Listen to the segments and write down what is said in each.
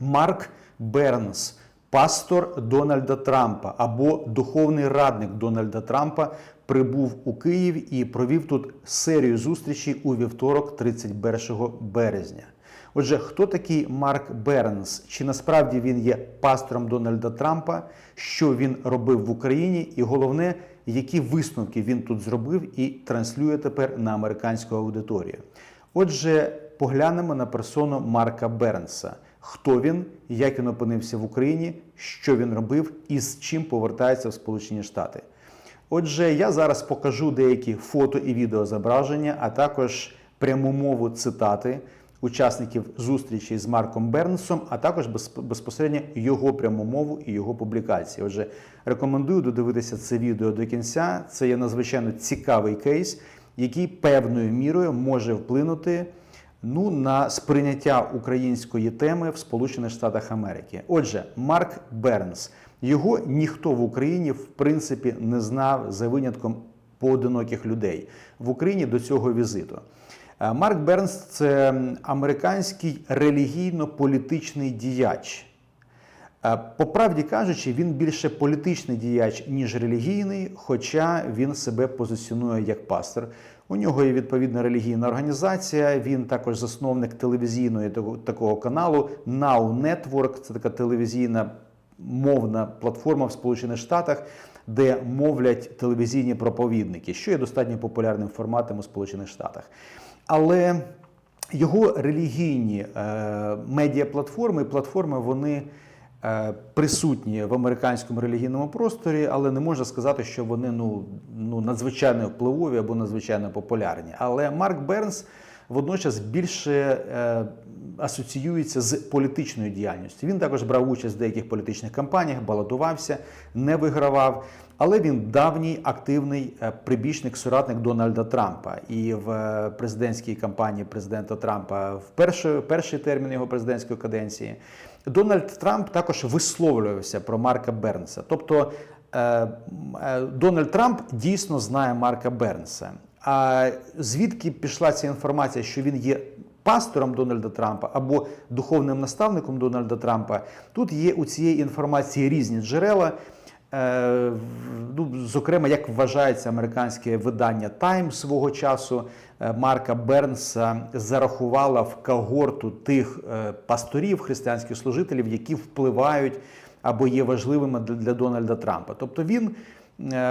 Марк Бернс, пастор Дональда Трампа або духовний радник Дональда Трампа, прибув у Київ і провів тут серію зустрічей у вівторок, 31 березня. Отже, хто такий Марк Бернс? Чи насправді він є пастором Дональда Трампа? Що він робив в Україні? І головне, які висновки він тут зробив і транслює тепер на американську аудиторію? Отже, поглянемо на персону Марка Бернса. Хто він, як він опинився в Україні, що він робив і з чим повертається в Сполучені Штати. Отже, я зараз покажу деякі фото і відеозображення, а також пряму мову цитати учасників зустрічі з Марком Бернсом, а також безпосередньо його пряму мову і його публікації. Отже, рекомендую додивитися це відео до кінця. Це є надзвичайно цікавий кейс, який певною мірою може вплинути ну, на сприйняття української теми в Сполучених Штатах Америки. Отже, Марк Бернс. Його ніхто в Україні в принципі не знав за винятком поодиноких людей в Україні до цього візиту. Е, Марк Бернс це американський релігійно-політичний діяч. Е, По правді кажучи, він більше політичний діяч, ніж релігійний, хоча він себе позиціонує як пастор. У нього є відповідна релігійна організація. Він також засновник телевізійної такого каналу Now Network. Це така телевізійна мовна платформа в Сполучених Штатах, де мовлять телевізійні проповідники, що є достатньо популярним форматом у Сполучених Штатах. Але його релігійні е, медіаплатформи, платформи, вони присутні в американському релігійному просторі, але не можна сказати, що вони ну, ну, надзвичайно впливові або надзвичайно популярні. Але Марк Бернс водночас більше е, асоціюється з політичною діяльністю. Він також брав участь в деяких політичних кампаніях, балотувався, не вигравав. Але він давній активний е, прибічник, соратник Дональда Трампа. І в е, президентській кампанії президента Трампа в перший, перший термін його президентської каденції Дональд Трамп також висловлювався про Марка Бернса. Тобто Дональд Трамп дійсно знає Марка Бернса. А звідки пішла ця інформація, що він є пастором Дональда Трампа або духовним наставником Дональда Трампа? Тут є у цієї інформації різні джерела. Е, ну, зокрема, як вважається американське видання Time свого часу, е, Марка Бернса зарахувала в когорту тих е, пасторів, християнських служителів, які впливають або є важливими для, Дональда Трампа. Тобто він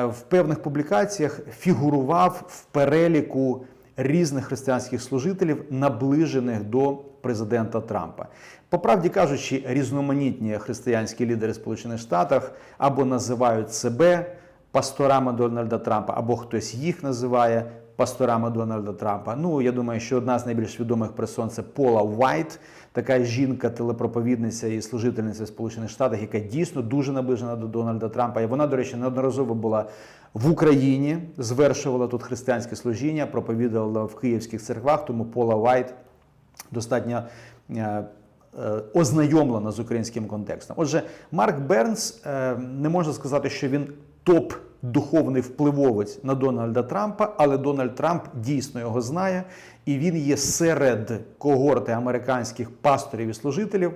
в певних публікаціях фігурував в переліку різних християнських служителів, наближених до президента Трампа. По правді кажучи, різноманітні християнські лідери Сполучених Штатів або називають себе пасторами Дональда Трампа, або хтось їх називає пасторами Дональда Трампа. Ну, я думаю, що одна з найбільш відомих персон це Пола Уайт, така жінка, телепроповідниця і служительниця Сполучених Штатах, яка дійсно дуже наближена до Дональда Трампа. І вона, до речі, неодноразово була в Україні, звершувала тут християнське служіння, проповідувала в київських церквах, тому Пола Уайт достатньо е, е, ознайомлена з українським контекстом. Отже, Марк Бернс е, не можна сказати, що він топ духовний впливовець на Дональда Трампа, але Дональд Трамп дійсно його знає, і він є серед когорти американських пасторів і служителів,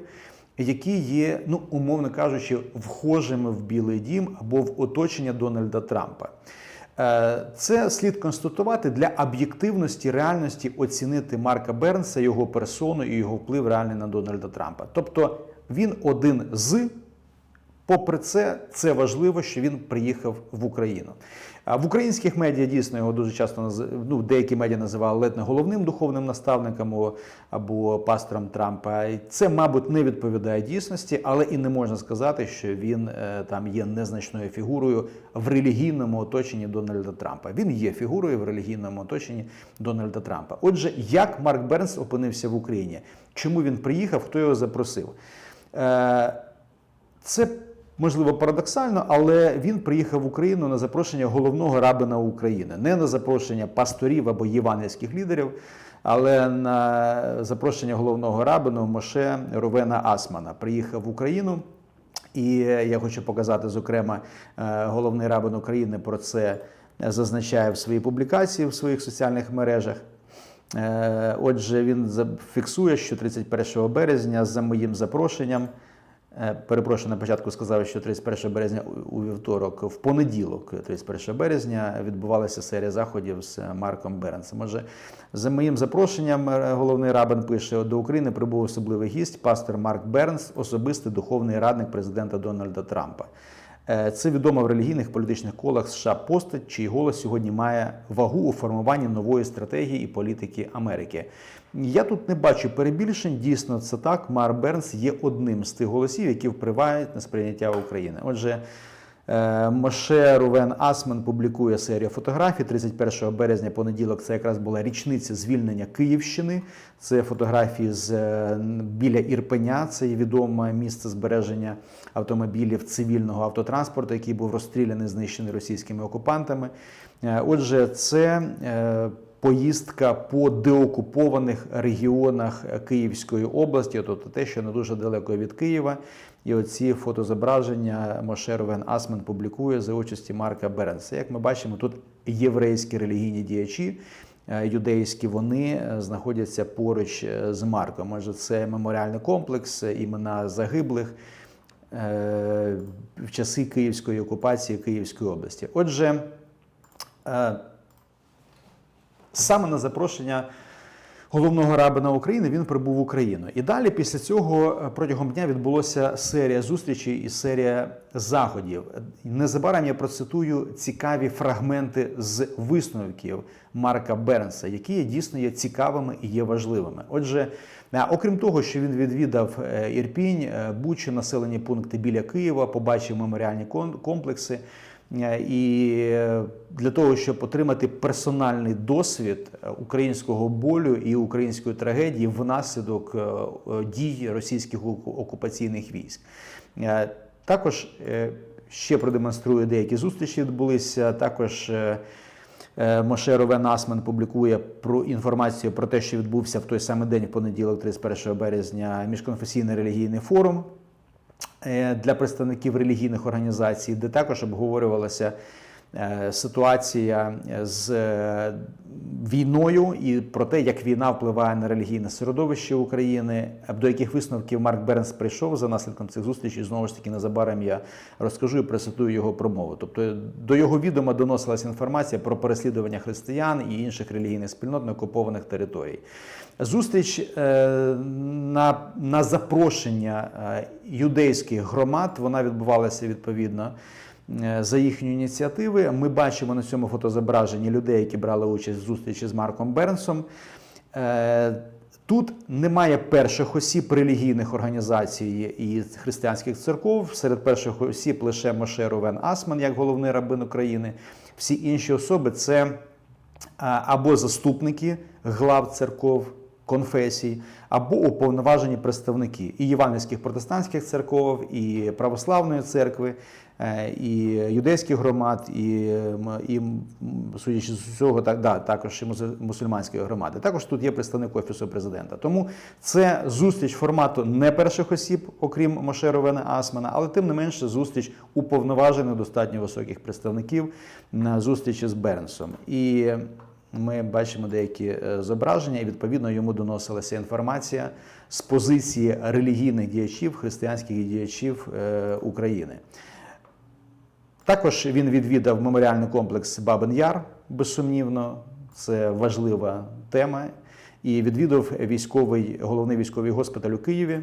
які є, ну умовно кажучи, вхожими в Білий Дім або в оточення Дональда Трампа. Е, Це слід констатувати для об'єктивності реальності оцінити Марка Бернса, його персону і його вплив реальний на Дональда Трампа. Тобто він один з. Попри це, це важливо, що він приїхав в Україну. В українських медіа дійсно його дуже часто ну, деякі медіа називали ледь не головним духовним наставником або, або пастором Трампа. Це, мабуть, не відповідає дійсності, але і не можна сказати, що він е, там є незначною фігурою в релігійному оточенні Дональда Трампа. Він є фігурою в релігійному оточенні Дональда Трампа. Отже, як Марк Бернс опинився в Україні? Чому він приїхав? Хто його запросив? Е, це можливо парадоксально, але він приїхав в Україну на запрошення головного рабина України, не на запрошення пасторів або євангельських лідерів, але на запрошення головного рабину Моше Ровена Асмана. Приїхав в Україну. І я хочу показати, зокрема, е, головний рабин України про це зазначає в своїй публікації в своїх соціальних мережах. Е, Отже, він зафіксує, що 31 березня за моїм запрошенням. Е, Перепрошую, на початку сказав, що 31 березня у- вівторок, в понеділок, 31 березня, відбувалася серія заходів з Марком Беренсом. Отже, за моїм запрошенням, е, головний рабин пише: до України прибув особливий гість, пастор Марк Бернс, особистий духовний радник президента Дональда Трампа. Е, Це відомо в релігійних політичних колах США постать, чий голос сьогодні має вагу у формуванні нової стратегії і політики Америки. Я тут не бачу перебільшень. Дійсно, це так. Мар Бернс є одним з тих голосів, які впливають на сприйняття України. Отже. Е, Моше Рувен Асмен публікує серію фотографій 31 березня, понеділок. Це якраз була річниця звільнення Київщини. Це фотографії з е, біля Ірпеня. Це є відоме місце збереження автомобілів цивільного автотранспорту, який був розстріляний, знищений російськими окупантами. Е, Отже, це поїздка по деокупованих регіонах Київської області, тобто те, що не дуже далеко від Києва. І оці фотозображення Моше Ровен Асмен публікує за участі Марка Беренса. Як ми бачимо, тут єврейські релігійні діячі. е, Юдейські вони е, знаходяться поруч е, з Марком. Може, це меморіальний комплекс, е, імена загиблих е, в часи Київської окупації Київської області. Отже, е, саме на запрошення головного рабина України він прибув в Україну. І далі, після цього, е, протягом дня відбулося серія зустрічей і серія заходів. Незабаром я процитую цікаві фрагменти з висновків Марка Бернса, які дійсно є цікавими і є важливими. Отже, е, окрім того, що він відвідав е, Ірпінь, Бучу, населені пункти біля Києва, побачив меморіальні комплекси. Е, І для того, щоб отримати персональний досвід е, українського болю і української трагедії внаслідок е, дій російських окупаційних військ. Також ще продемонструю деякі зустрічі відбулися. Також Моше Ровен Асман публікує про інформацію про те, що відбувся в той самий день, в понеділок, 31 березня, міжконфесійний релігійний форум для представників релігійних організацій, де також обговорювалася е, ситуація з е, війною і про те, як війна впливає на релігійне середовище України, до яких висновків Марк Бернс прийшов за наслідком цих зустрічей. Знову ж таки, незабаром я розкажу і прецитую його промову. Тобто до його відома доносилася інформація про переслідування християн і інших релігійних спільнот на окупованих територій. Зустріч е, на, на запрошення е, юдейських громад вона відбувалася відповідно е, за їхньої ініціативи. Ми бачимо на цьому фотозображенні людей, які брали участь в зустрічі з Марком Бернсом. Е, Тут немає перших осіб релігійних організацій і християнських церков. Серед перших осіб лише Моше Ровен Асман, як головний рабин України. Всі інші особи це або заступники глав церков, конфесій, або уповноважені представники і євангельських протестантських церков, і православної церкви, е, і юдейських громад, і, і судячи з усього, так, да, також і мусульманської громади. Також тут є представник офісу президента. Тому це зустріч формату не перших осіб, окрім Моше Ровена Асмана, але тим не менше зустріч уповноважених достатньо високих представників на зустрічі з Бернсом. І ми бачимо деякі е, зображення, і відповідно йому доносилася інформація з позиції релігійних діячів, християнських діячів е, України. Також він відвідав меморіальний комплекс Бабин Яр, безсумнівно, це важлива тема. І відвідав військовий, головний військовий госпіталь у Києві.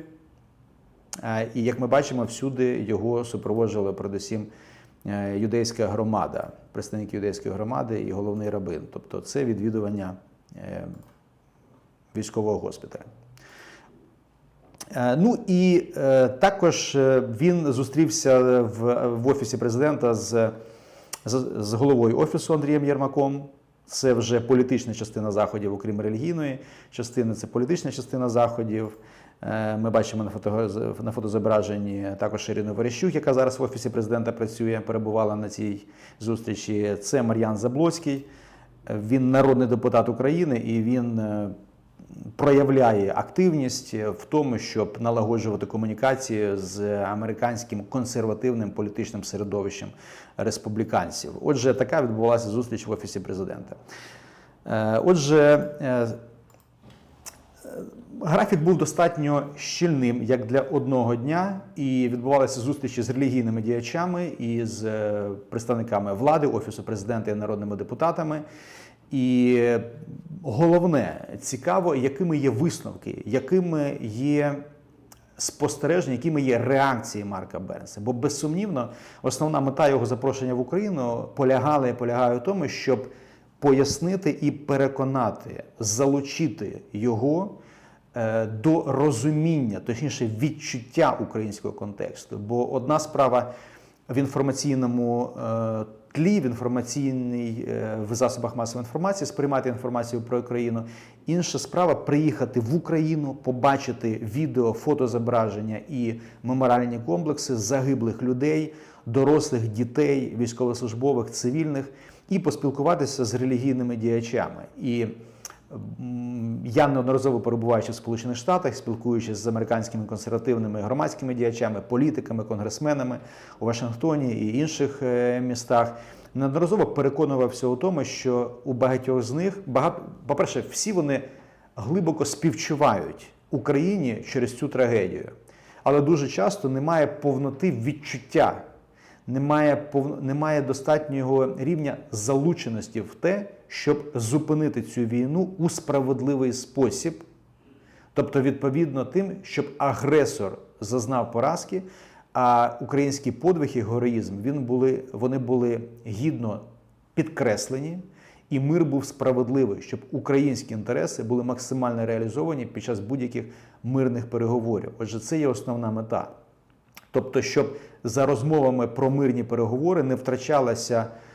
І як ми бачимо, всюди його супроводжувала передусім е, юдейська громада, представники юдейської громади і головний рабин. Тобто це відвідування е, військового госпіталя. Е, Ну і е, також е, він зустрівся в, в офісі президента з, з, з головою офісу Андрієм Єрмаком. Це вже політична частина заходів, окрім релігійної частини, це політична частина заходів. Ми бачимо на, фото, на фотозображенні також Ірину Верещук, яка зараз в офісі президента працює, перебувала на цій зустрічі. Це Мар'ян Заблоцький. Він народний депутат України і він проявляє активність в тому, щоб налагоджувати комунікації з американським консервативним політичним середовищем республіканців. Отже, така відбулася зустріч в офісі президента. Е, Отже, е, Графік був достатньо щільним як для одного дня, і відбувалися зустрічі з релігійними діячами і з е, представниками влади, офісу президента і народними депутатами. І головне цікаво, якими є висновки, якими є спостереження, якими є реакції Марка Бернса. Бо безсумнівно основна мета його запрошення в Україну полягала і полягає в тому, щоб пояснити і переконати, залучити його е, до розуміння, точніше, відчуття українського контексту. Бо одна справа в інформаційному е, тлі, в інформаційній е, в засобах масової інформації сприймати інформацію про Україну. Інша справа приїхати в Україну, побачити відео, фотозображення і меморіальні комплекси загиблих людей, дорослих дітей, військовослужбових, цивільних, і поспілкуватися з релігійними діячами. І Я неодноразово перебуваючи в Сполучених Штатах, спілкуючись з американськими консервативними громадськими діячами, політиками, конгресменами у Вашингтоні і інших е, містах, неодноразово переконувався у тому, що у багатьох з них багато, по-перше, всі вони глибоко співчувають Україні через цю трагедію, але дуже часто немає повноти відчуття немає немає достатнього рівня залученості в те, щоб зупинити цю війну у справедливий спосіб, тобто відповідно тим, щоб агресор зазнав поразки, а український подвиг і героїзм він були, вони були гідно підкреслені. І мир був справедливий, щоб українські інтереси були максимально реалізовані під час будь-яких мирних переговорів. Отже, це є основна мета. Тобто, щоб за розмовами про мирні переговори не втрачалося, е,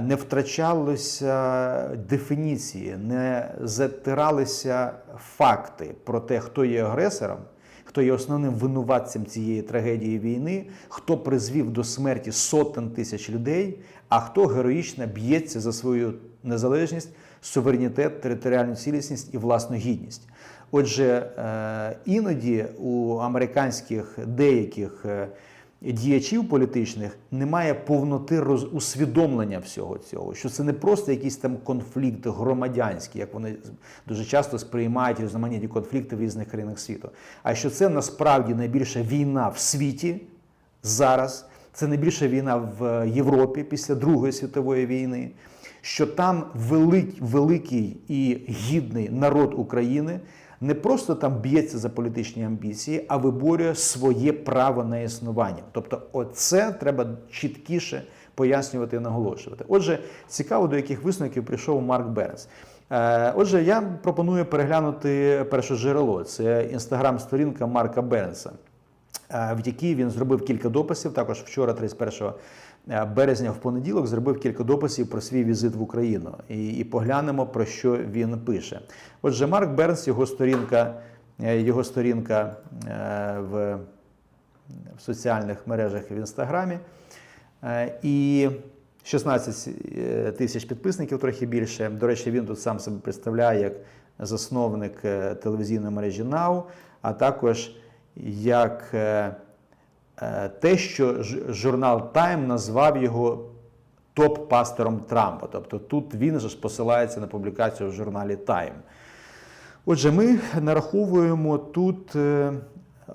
не втрачалися дефініції, не затиралися факти про те, хто є агресором, хто є основним винуватцем цієї трагедії війни, хто призвів до смерті сотень тисяч людей, а хто героїчно б'ється за свою незалежність, суверенітет, територіальну цілісність і власну гідність. Отже, е, іноді у американських деяких е, діячів політичних немає повноти роз... усвідомлення всього цього, що це не просто якийсь там конфлікт громадянський, як вони дуже часто сприймають різноманітні конфлікти в різних країнах світу, а що це насправді найбільша війна в світі зараз, це найбільша війна в Європі після Другої світової війни. Що там велик, великий і гідний народ України не просто там б'ється за політичні амбіції, а виборює своє право на існування. Тобто, оце треба чіткіше пояснювати і наголошувати. Отже, цікаво, до яких висновків прийшов Марк Бернс. Е, Отже, я пропоную переглянути перше джерело. Це інстаграм-сторінка Марка Бернса, е, в якій він зробив кілька дописів. Також вчора, 31 Е, березня в понеділок зробив кілька дописів про свій візит в Україну і, і поглянемо про що він пише. Отже, Марк Бернс, його сторінка, е, його сторінка е, в, в соціальних мережах в інстаграмі. І 16 тисяч підписників, трохи більше. До речі, він тут сам себе представляє як засновник телевізійної мережі НАУ, а також як Е, те, що журнал Тайм назвав його топ-пастором Трампа. Тобто тут він же посилається на публікацію в журналі Тайм. Отже, ми нараховуємо тут е,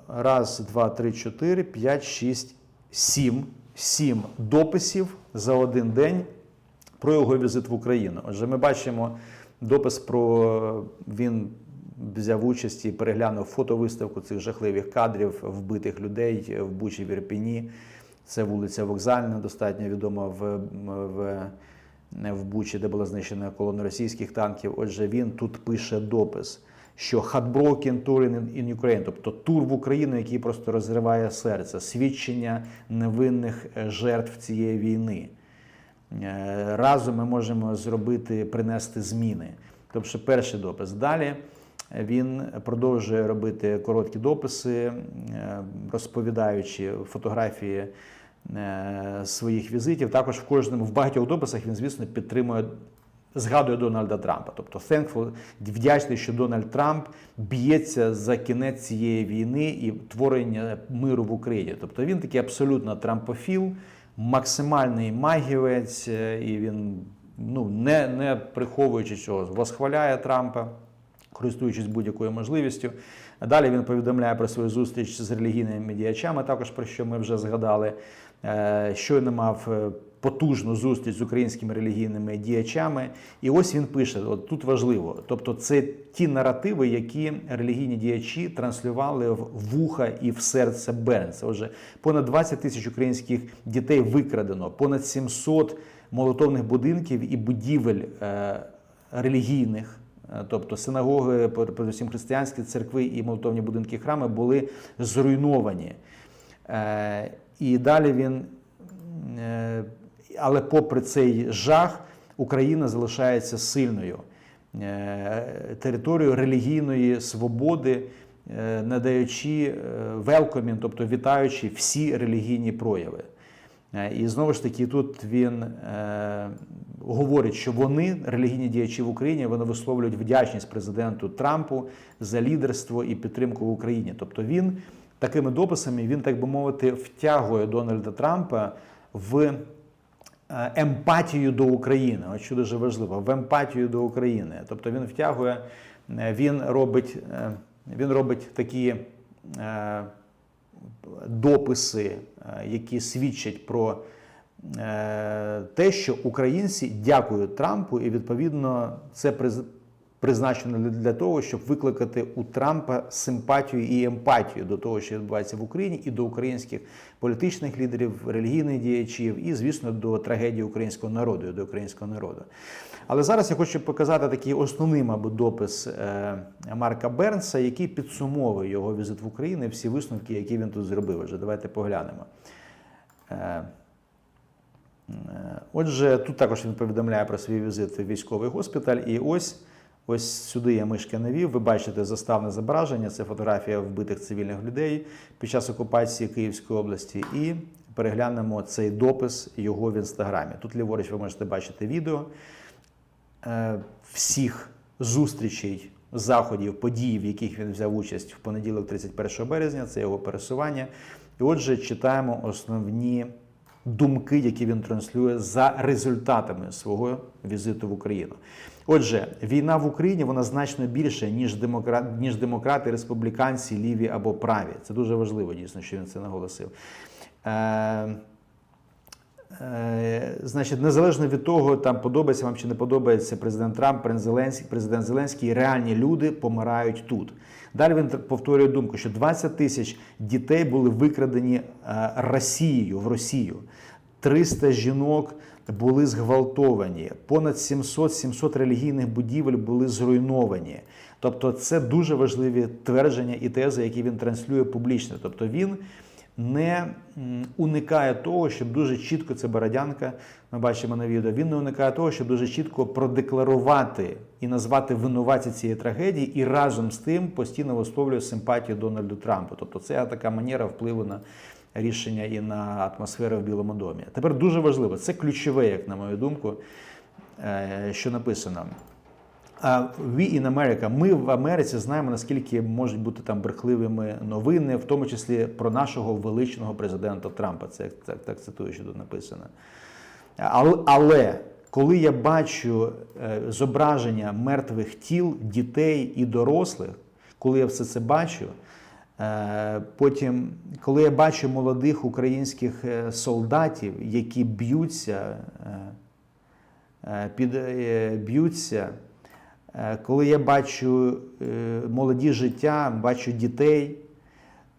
раз, два, три, чотири, п'ять, шість, сім. Сім дописів за один день про його візит в Україну. Отже, ми бачимо допис про він взяв участь і переглянув фотовиставку цих жахливих кадрів вбитих людей в Бучі в Ірпіні. Це вулиця Вокзальна, достатньо відома в, в, в Бучі, де була знищена колона російських танків. Отже, він тут пише допис. Що Heartbroken Tour in Ukraine, тобто тур в Україну, який просто розриває серце, свідчення невинних жертв цієї війни. Е, разом ми можемо зробити, принести зміни. Тобто, перший допис. Далі він продовжує робити короткі дописи, е, розповідаючи фотографії е, своїх візитів. Також в кожному в багатьох дописах він, звісно, підтримує. Згадує Дональда Трампа, тобто thankful, вдячний, що Дональд Трамп б'ється за кінець цієї війни і творення миру в Україні. Тобто він такий абсолютно трампофіл, максимальний магівець, е, і він ну не не приховуючи чогось, восхваляє Трампа користуючись будь-якою можливістю. Далі він повідомляє про свою зустріч з релігійними діячами, також про що ми вже згадали. Е, Щойно мав е, потужну зустріч з українськими релігійними діячами. І ось він пише: от тут важливо. Тобто, це ті наративи, які релігійні діячі транслювали в вуха і в серце Бернса. Отже, понад 20 тисяч українських дітей викрадено, понад 700 молотовних будинків і будівель е, релігійних. Е, Тобто синагоги, передусім християнські церкви і молитовні будинки храми були зруйновані. Е, І далі він, е, але попри цей жах, Україна залишається сильною територією релігійної свободи, надаючи велкомін, тобто вітаючи всі релігійні прояви. І знову ж таки, тут він говорить, що вони, релігійні діячі в Україні, вони висловлюють вдячність президенту Трампу за лідерство і підтримку в Україні. Тобто він такими дописами, він, так би мовити, втягує Дональда Трампа в е, емпатію до України. От що дуже важливо, в емпатію до України. Тобто він втягує, е, він робить, е, він робить такі. дописи, які свідчать про те, що українці дякують Трампу, і відповідно це призначено для- того, щоб викликати у Трампа симпатію і емпатію до того, що відбувається в Україні, і до українських політичних лідерів, релігійних діячів, і, звісно, до трагедії українського народу, і до українського народу. Але зараз я хочу показати такий основний, мабуть, допис е, Марка Бернса, який підсумовує його візит в Україну всі висновки, які він тут зробив. Отже, давайте поглянемо. Отже, тут також він повідомляє про свій візит в військовий госпіталь. І ось ось сюди я мишки навів. Ви бачите заставне зображення. Це фотографія вбитих цивільних людей під час окупації Київської області. І переглянемо цей допис його в інстаграмі. Тут ліворуч ви можете бачити відео е, всіх зустрічей, заходів, подій, в яких він взяв участь в понеділок, 31 березня. Це його пересування. І отже, читаємо основні думки, які він транслює за результатами свого візиту в Україну. Отже, війна в Україні вона значно більше, ніж демократ, ніж демократи, республіканці, ліві або праві. Це дуже важливо, дійсно, що він це наголосив. Е, Значить, незалежно від того, там подобається вам чи не подобається президент Трамп, президент Зеленський, президент Зеленський, реальні люди помирають тут. Далі він повторює думку, що 20 тисяч дітей були викрадені е, Росією в Росію. 300 жінок були зґвалтовані, понад 700-700 релігійних будівель були зруйновані. Тобто, це дуже важливі твердження і тези, які він транслює публічно. Тобто він не уникає того, щоб дуже чітко це Бородянка, ми бачимо на відео. Він не уникає того, щоб дуже чітко продекларувати і назвати винуватця цієї трагедії, і разом з тим постійно висловлює симпатію Дональду Трампу. Тобто, це така манера впливу на рішення і на атмосферу в Білому домі. Тепер дуже важливо, це ключове, як на мою думку, е, що написано. We in America, ми в Америці знаємо, наскільки можуть бути там брехливими новини, в тому числі про нашого величного президента Трампа. Це так, так цитую, що тут написано. Але, але коли я бачу е, зображення мертвих тіл, дітей і дорослих, коли я все це бачу, е, потім, коли я бачу молодих українських е, солдатів, які б'ються, під, б'ються. Е, Коли я бачу е, молоді життя, бачу дітей,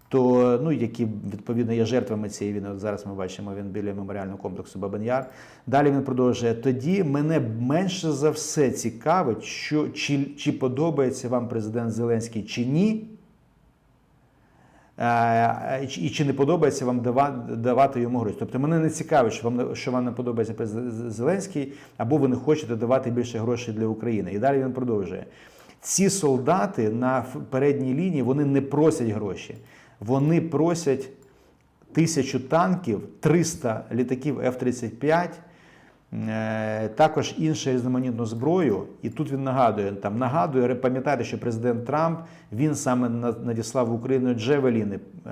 то ну, які відповідно є жертвами цієї війни. От зараз ми бачимо він біля меморіального комплексу Бабин-Яр. Далі він продовжує. Тоді мене менше за все цікавить, що чи, чи подобається вам президент Зеленський чи ні. Е, І чи не подобається вам дава- давати йому гроші? Тобто мене не цікавить, що вам що вам не подобається Зеленський, або ви не хочете давати більше грошей для України. І далі він продовжує. Ці солдати на передній лінії вони не просять гроші, вони просять тисячу танків, 300 літаків F-35, е, також іншу різноманітну зброю. І тут він нагадує, там нагадує, пам'ятаєте, що президент Трамп він саме на- надіслав в Україну джевеліни, е,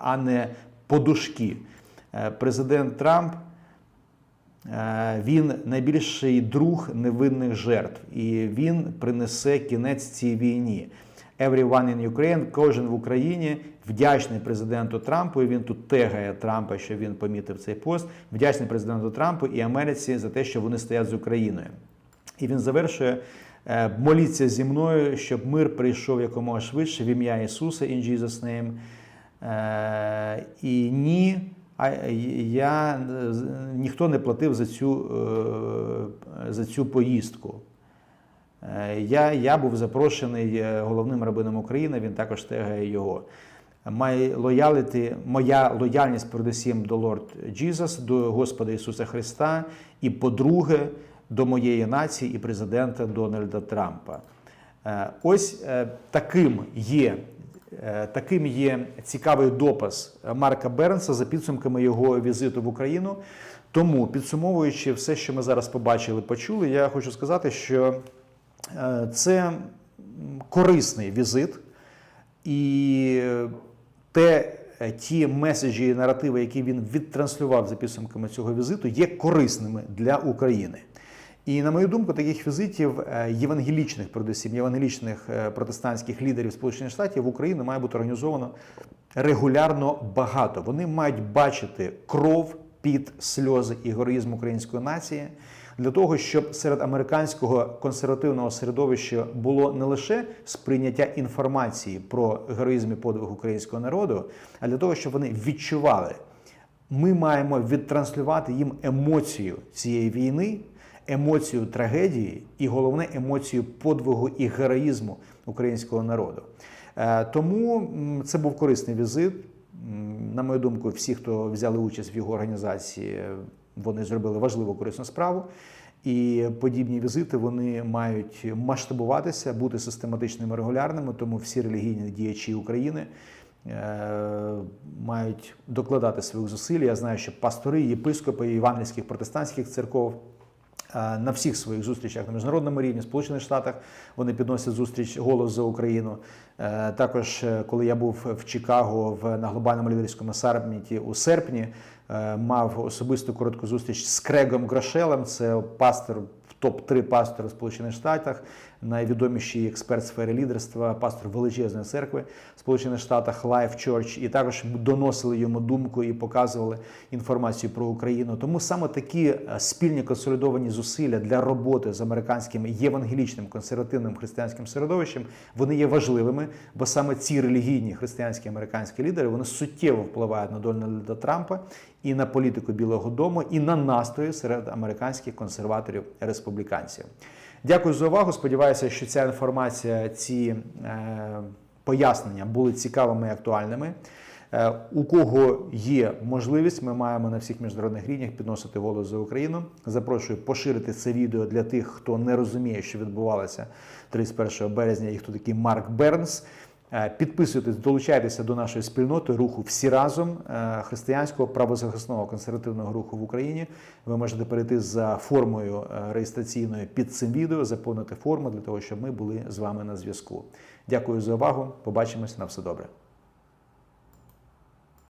а не подушки. Е, Президент Трамп Е, Він найбільший друг невинних жертв, і він принесе кінець цій війні. Everyone in Ukraine, кожен в Україні вдячний президенту Трампу. І він тут тегає Трампа, що він помітив цей пост. Вдячний президенту Трампу і Америці за те, що вони стоять з Україною. І він завершує. е, Моліться зі мною, щоб мир прийшов якомога швидше в ім'я Ісуса in Jesus name. Е, І ні, а я е, ніхто не платив за цю, за цю поїздку. Е, Я, я був запрошений е, головним рабином України, він також тегає його. My loyalty, моя лояльність передусім до Lord Jesus, до Господа Ісуса Христа, і по-друге, до моєї нації і президента Дональда Трампа. Е, Ось таким є. Таким є цікавий допис Марка Бернса за підсумками його візиту в Україну. Тому, підсумовуючи все, що ми зараз побачили, почули, я хочу сказати, що це корисний візит, і те, е, ті меседжі і наративи, які він відтранслював за підсумками цього візиту, є корисними для України. І на мою думку, таких візитів е, євангелічних, передусім євангелічних е, протестантських лідерів Сполучених Штатів в Україну має бути організовано регулярно багато. Вони мають бачити кров, під сльози і героїзм української нації для того, щоб серед американського консервативного середовища було не лише сприйняття інформації про героїзм і подвиг українського народу, а для того, щоб вони відчували, ми маємо відтранслювати їм емоцію цієї війни, емоцію трагедії і головне емоцію подвигу і героїзму українського народу. Е, Тому це був корисний візит. На мою думку, всі, хто взяли участь в його організації, вони зробили важливу корисну справу. І подібні візити вони мають масштабуватися, бути систематичними регулярними. Тому всі релігійні діячі України е, мають докладати своїх зусиль. Я знаю, що пастори, єпископи євангельських протестантських церков е, на всіх своїх зустрічах на міжнародному рівні, Сполучених Штатах вони підносять зустріч голос за Україну. Е, Також, е, коли я був в Чикаго в на глобальному лідерському саміті у серпні, мав особисту коротку зустріч з Крегом Грошелем. Це пастор топ-3 пастора в Сполучених Штатах, найвідоміший експерт в сфері лідерства, пастор величезної церкви в Сполучених Штатах Life Church, і також доносили йому думку і показували інформацію про Україну. Тому саме такі е, спільні консолідовані зусилля для роботи з американським євангелічним консервативним християнським середовищем вони є важливими, бо саме ці релігійні християнські американські лідери вони суттєво впливають на Дональда Трампа і на політику Білого Дому, і на настрої серед американських консерваторів республіканців. Дякую за увагу. Сподіваюся, що ця інформація, ці е, пояснення були цікавими і актуальними. Е, У кого є можливість, ми маємо на всіх міжнародних рівнях підносити голос за Україну. Запрошую поширити це відео для тих, хто не розуміє, що відбувалося 31 березня, і хто такий Марк Бернс. Е, Підписуйтесь, долучайтеся до нашої спільноти руху всі разом е, християнського правозахисного консервативного руху в Україні. Ви можете перейти за формою е, реєстраційною під цим відео, заповнити форму для того, щоб ми були з вами на зв'язку. Дякую за увагу. Побачимось на все добре.